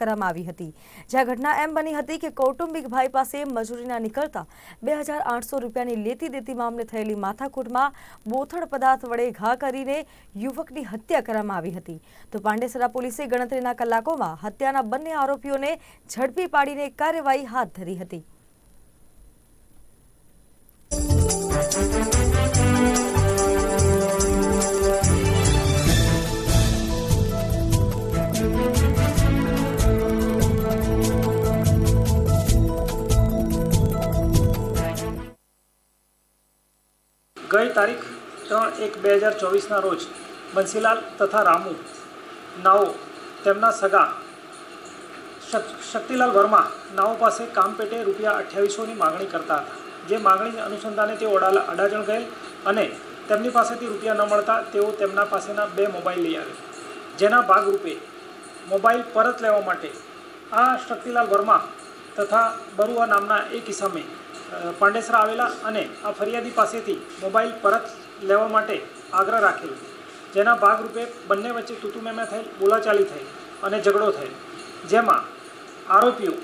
કરવામાં આવી હતી. જ્યાં ઘટના એમ બની હતી કે કૌટુંબિક ભાઈ પાસે મજૂરીના નીકળતા બે રૂપિયાની લેતી દેતી મામલે થયેલી માથાકૂટમાં બોથડ પદાર્થ વડે ઘા કરીને યુવકની હત્યા કરવામાં આવી હતી. તો પાંડેસરા પોલીસે ગણતરીના કલાકોમાં હત્યાના બંને આરોપીઓને ઝડપી પાડીને કાર્યવાહી હાથ ધરી હતી. ગઈ તારીખ ત્રણ એક બે હજાર ચોવીસના રોજ બંસીલાલ તથા રામુ નાઓ તેમના સગા શક- શક્તિલાલ વર્મા નાઓ પાસે કામ પેટે રૂપિયા અઠ્યાવીસોની માગણી કરતા હતા. જે માગણી અનુસંધાને તેઓ અડા અડાજણ ગયેલ અને તેમની પાસેથી રૂપિયા ન મળતા તેઓ તેમના પાસેના બે મોબાઈલ લઈ આવ્યા. જેના ભાગરૂપે મોબાઈલ પરત લેવા માટે આ શક્તિલાલ વર્મા તથા બરુઆ નામના એક ઇસમે પાંડેસરા આવેલા અને આ ફરિયાદી પાસેથી મોબાઈલ પરત લેવા માટે આગ્રહ રાખેલ. જેના ભાગરૂપે બંને વચ્ચે તૂતુમેમે થયેલ બોલાચાલી થઈ અને ઝઘડો થયેલ જેમાં આરોપીઓ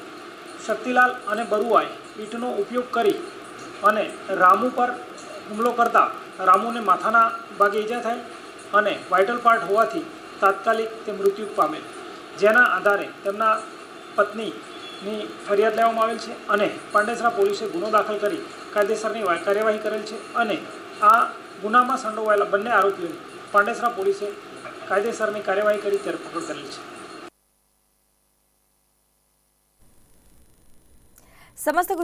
શક્તિલાલ અને બરુઆએ ઈંટનો ઉપયોગ કરી અને રામુ પર હુમલો કરતા રામુને માથાના ભાગે ઈજા થયેલ અને વાઇટલ પાર્ટ હોવાથી તાત્કાલિક તે મૃત્યુ પામેલ. જેના આધારે તેમના પત્નીની ફરિયાદ લેવામાં આવેલ છે અને પાંડેસરા પોલીસે ગુનો દાખલ કરી કાયદેસરની કાર્યવાહી કરેલ છે અને આ ગુનામાં સંડોવાયેલા બંને આરોપીઓને પાંડેસરા પોલીસે કાયદેસરની કાર્યવાહી કરી ધરપકડ કરેલ છે. સમસ્ત